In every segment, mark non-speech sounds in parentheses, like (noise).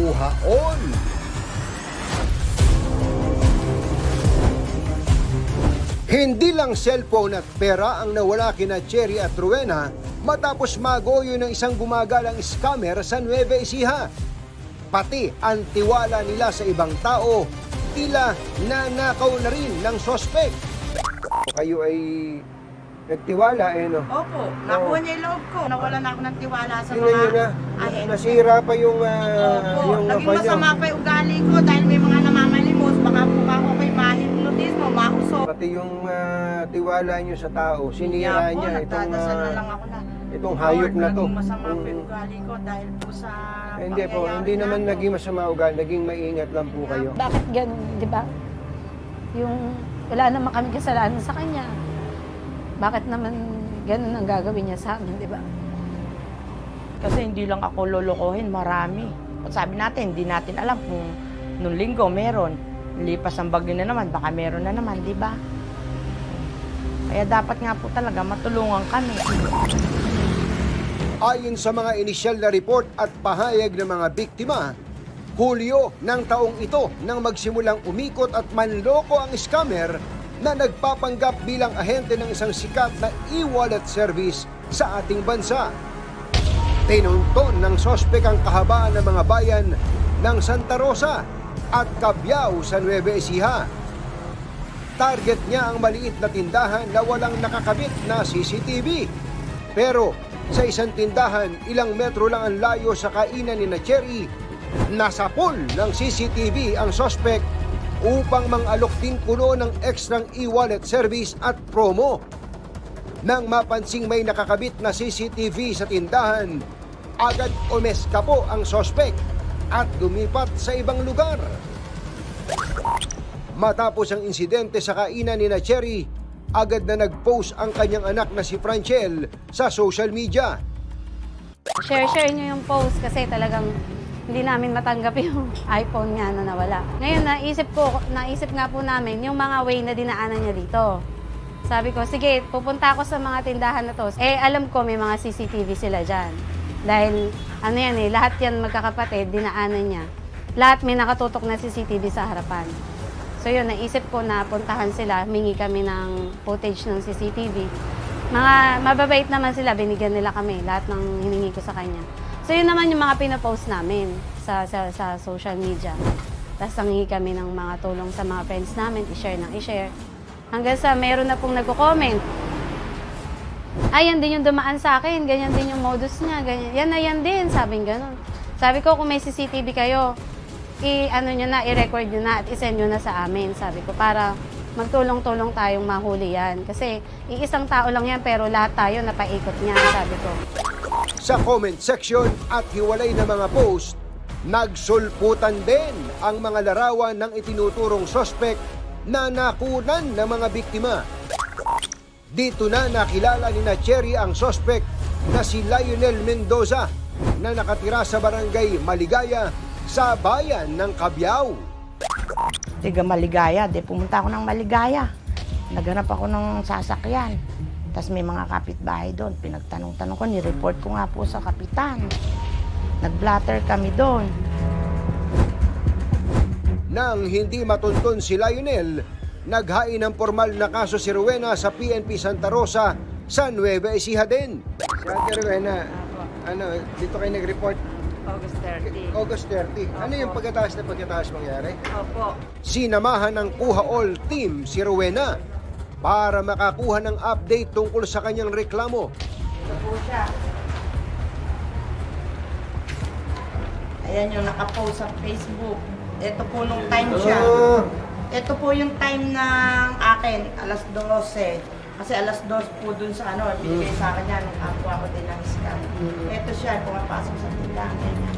kuhaon. Hindi lang cellphone at pera ang nawala kina Cherry at Rowena matapos magoyo ng isang gumagalang scammer sa Nueva Ecija. Pati ang tiwala nila sa ibang tao, tila nanakaw na rin ng sospek. Kayo ay nagtiwala eh no? Opo, nakuha niya yung loob ko. Nawala na ako ng tiwala sa Tingnan nyo mga na, ahente. nasira pa yung, ah, Opo, yung naging apa niya. masama pa yung ugali ko dahil may mga namamalimos. Baka po ako kay mahipnotismo, mausok. Pati yung ah, tiwala nyo sa tao, sinira niya itong, nagdadasal na ah, lang ako na. itong hayop na to. Naging masama Mm. yung ugali ko dahil po sa Eh, hindi po, pangyayari hindi na naman po. naging masama ugal, naging maingat lang po kayo. Bakit ganun, di ba? Yung wala naman kami kasalanan sa kanya. Bakit naman ganun ang gagawin niya sa amin, di ba? Kasi hindi lang ako lolokohin, marami. At sabi natin, hindi natin alam kung nung linggo meron. Lipas ang bagyo na naman, baka meron na naman, di ba? Kaya dapat nga po talaga matulungan kami. Ayon sa mga inisyal na report at pahayag ng mga biktima, Hulyo ng taong ito nang magsimulang umikot at manloko ang scammer na nagpapanggap bilang ahente ng isang sikat na e-wallet service sa ating bansa. Tinunton ng sospek ang kahabaan ng mga bayan ng Santa Rosa at Cabiao sa Nueva Ecija. Target niya ang maliit na tindahan na walang nakakabit na CCTV. Pero sa isang tindahan, ilang metro lang ang layo sa kainan ni na Cherry, nasa pool ng CCTV ang sospek upang mangalok din kuno ng ekstrang e-wallet service at promo. Nang mapansing may nakakabit na CCTV sa tindahan, agad umeska po ang sospek at lumipat sa ibang lugar. Matapos ang insidente sa kainan ni na Cherry, agad na nag-post ang kanyang anak na si Franchel sa social media. Share-share niyo yung post kasi talagang hindi namin matanggap (laughs) yung iPhone nga na nawala. Ngayon, naisip ko, naisip nga po namin yung mga way na dinaanan niya dito. Sabi ko, sige, pupunta ako sa mga tindahan na to. Eh, alam ko may mga CCTV sila dyan. Dahil, ano yan eh, lahat yan magkakapatid, dinaanan niya. Lahat may nakatutok na CCTV sa harapan. So yun, naisip ko na puntahan sila, mingi kami ng footage ng CCTV. Mga mababait naman sila, binigyan nila kami, lahat ng hiningi ko sa kanya. So yun naman yung mga pinapost namin sa, sa, sa social media. Tapos nangingi kami ng mga tulong sa mga friends namin, i-share ng i-share. Hanggang sa meron na pong nagko-comment. Ay, yan din yung dumaan sa akin, ganyan din yung modus niya, ganyan. Yan na yan din, sabing ganun. Sabi ko, kung may CCTV kayo, i-ano nyo na, i-record nyo na at i-send nyo na sa amin, sabi ko, para magtulong-tulong tayong mahuli yan. Kasi iisang tao lang yan, pero lahat tayo napaikot niya, sabi ko. Sa comment section at hiwalay na mga post, nagsulputan din ang mga larawan ng itinuturong sospek na nakunan ng mga biktima. Dito na nakilala ni na Cherry ang sospek na si Lionel Mendoza na nakatira sa barangay Maligaya sa bayan ng Cabiao. Tiga Maligaya, di pumunta ako ng Maligaya. Naghanap ako ng sasakyan. Tapos may mga kapitbahay doon. Pinagtanong-tanong ko, ni-report ko nga po sa kapitan. Nag-blatter kami doon. Nang hindi matuntun si Lionel, naghain ng formal na kaso si Rowena sa PNP Santa Rosa sa Nueva Ecija din. Si Ate Rowena, ano, dito kayo nag-report August 30. August 30. Ano yung pagkataas na pagkataas mangyari? Opo. Sinamahan ng Kuha All Team si Rowena para makakuha ng update tungkol sa kanyang reklamo. Ito po siya. Ayan yung nakapost sa Facebook. Ito po nung time siya. Ah, Ito po yung time ng akin, alas 12. Kasi alas 2 po dun sa ano, binigay sa akin yan, nung ako ako din ng scan. Ito siya, pumapasok sa tindahan. ganyan.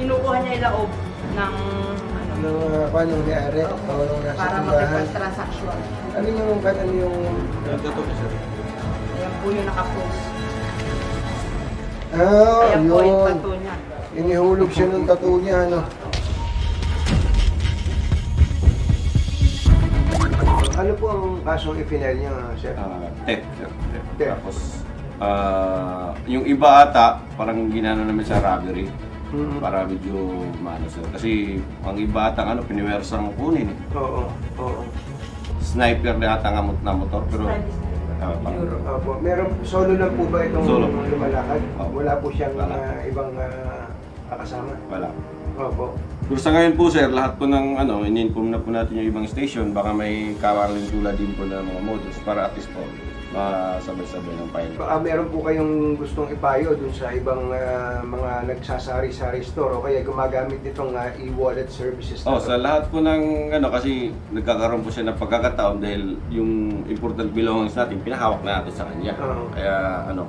Kinukuha niya yung loob ng ano, ano uh, paano nangyari? O, nung nasa para tindahan? makipag-transaction. Ano yung, ano yung, Ayan po yung nakapost. ah, Ayan po yung yun. tattoo niya. Inihulog siya ng tattoo niya, ano? Ano po ang kasong ipinal niya, sir? Ah, theft, sir. Theft. Theft. Tapos, ah, yung iba ata, parang ginano namin sa robbery. Mhm. Para medyo maano sir. Kasi ang iba atang ano, piniwersang kunin. eh. Oo, oo. Sniper na ata nga mot- na motor pero ah, parang- Opo. Meron, solo lang po ba itong Solo. lumalakad? Opo. Wala po siyang Wala. ah, ibang ah, kakasama? wala. Opo. Pero sa ngayon po sir, lahat po ng ano, in-inform na po natin yung ibang station, baka may kawalan tulad din po ng mga models para at least po masabay-sabay ng file. Baka meron po kayong gustong ipayo dun sa ibang ah, mga nagsasari-sari store o kaya gumagamit nitong ah, e-wallet services Oh, sa lahat po ng ano kasi nagkakaroon po siya ng pagkakataon dahil yung important belongings natin pinahawak na natin sa kanya. Oo. Kaya ano,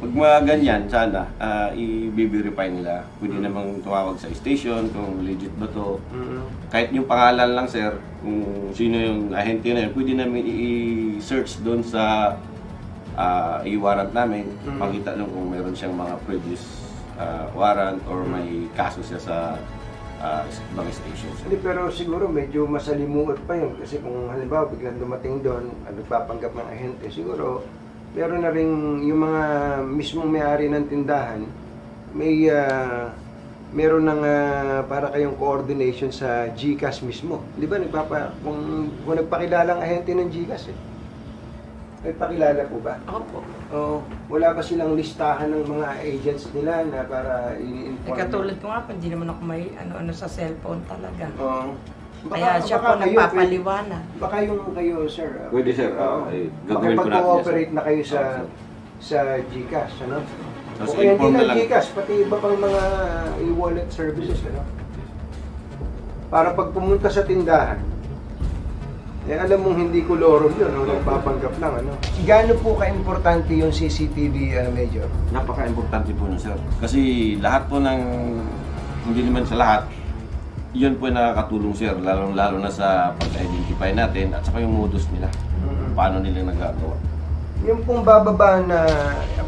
pag mga ganyan sana ah, i-verify nila. Pwede namang tumawag sa station kung legit ba to. Mhm. Kahit yung pangalan lang sir, kung sino yung ahente na yun, pwede namin i-search doon sa ah, i-warrant namin. Mm. Makita lang kung meron siyang mga previous ah, warrant or may kaso siya sa ah, ibang stations. Hindi, pero siguro medyo masalimuot pa yun kasi kung halimbawa biglang dumating doon at nagpapanggap ng ahente, siguro meron na rin yung mga mismong may-ari ng tindahan, may ah, meron ng ah, para kayong coordination sa GCash mismo. Di ba nagpapa kung, kung nagpakilala ang ahente ng GCash eh. Nagpakilala po ba? Opo. Oo. Wala ba silang listahan ng mga agents nila na para i-inform? Eh, katulad ko nga po, hindi naman ako may ano-ano sa cellphone talaga. Oo. Kaya siya po kayo, nagpapaliwanag. Baka yung kayo, sir. Pwede, sir. Ah, eh, Baka gagawin po natin yan, mag-cooperate sir. na kayo sa sir. sa GCash, ano? Tapos o kaya hindi inform na lang lang. GCash, pati iba pang mga e-wallet services, ano? Para pag pumunta sa tindahan, eh alam mong hindi kolorum yun, no? nagpapanggap lang, ano? Gaano po ka-importante yung CCTV, uh, Major? Napaka-importante po nun, sir. Kasi lahat po ng, hindi naman sa lahat, yun po yung nakakatulong, sir. Lalo-lalo na sa pag-identify natin at saka yung modus nila. Paano nila nagagawa. Yung pong bababa na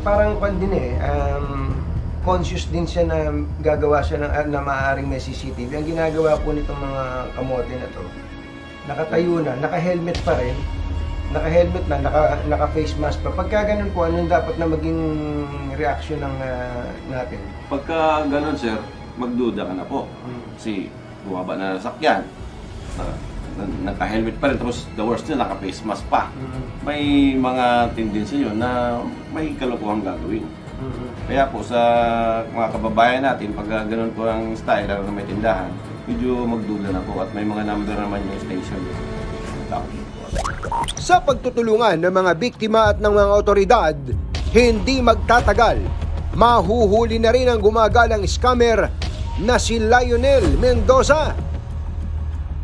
parang kwan din eh, um, conscious din siya na gagawa siya ng na maaaring may CCTV. Ang ginagawa po nitong mga kamote na to, nakatayo na, naka-helmet pa rin, naka-helmet na, naka, naka-face mask pa. Pagka ganun po, anong dapat na maging reaction ng ah, natin? Pagka ganun, sir, magduda ka na po. Kasi bumaba na nasakyan. Na, na, naka-helmet pa rin, tapos the worst na, naka-face mask pa. May mga tendency yun na may kalokohan gagawin. Kaya po sa mga kababayan natin, pag uh, ganun po ang style, lalo na may tindahan, medyo magduda na po at may mga number naman yung station. Sa pagtutulungan ng mga biktima at ng mga otoridad, hindi magtatagal. Mahuhuli na rin ang gumagalang scammer na si Lionel Mendoza.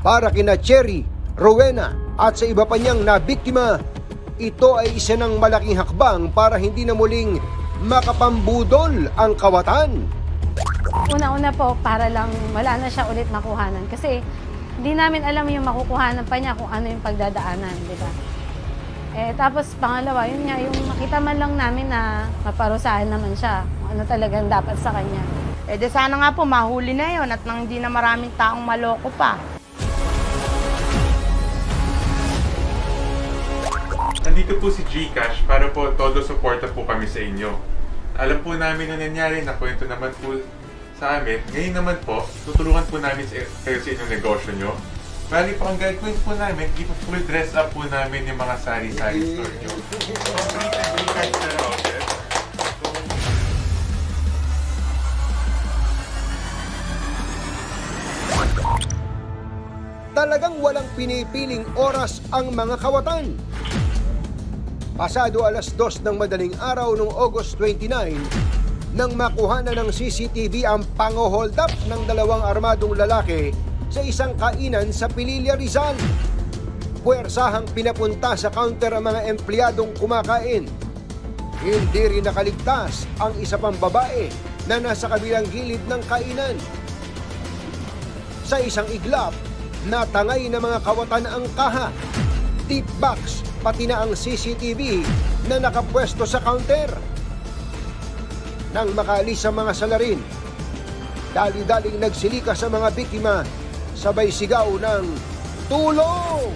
Para kina Cherry, Rowena at sa iba pa niyang nabiktima, ito ay isa ng malaking hakbang para hindi na muling makapambudol ang kawatan. Una-una po, para lang wala na siya ulit makuhanan. Kasi hindi namin alam yung makukuhanan pa niya kung ano yung pagdadaanan, di ba? Eh, tapos pangalawa, yun nga, yung makita man lang namin na maparusahan naman siya. Kung ano talagang dapat sa kanya. Eh, de sana nga po, mahuli na yon at nang hindi na maraming taong maloko pa. Nandito po si Gcash para po todo suporta po kami sa inyo. Alam po namin na nangyari na kwento naman po sa amin. Ngayon naman po, tutulungan po namin sa, kayo sa inyong negosyo nyo. Bali po, ang gagawin po namin, ipo-full dress up po namin yung mga sari-sari store nyo. Complete and talagang walang pinipiling oras ang mga kawatan. Pasado alas 2 ng madaling araw noong August 29, nang makuha na ng CCTV ang pango-hold up ng dalawang armadong lalaki sa isang kainan sa Pililla Rizal. Puwersahang pinapunta sa counter ang mga empleyadong kumakain. Hindi rin nakaligtas ang isa pang babae na nasa kabilang gilid ng kainan. Sa isang iglap, natangay ng mga kawatan ang kaha, tip box, pati na ang CCTV na nakapwesto sa counter. Nang makaalis sa mga salarin, dali-daling nagsilika sa mga biktima, sabay sigaw ng tulong!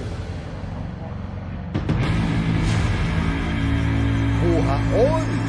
Buhaon!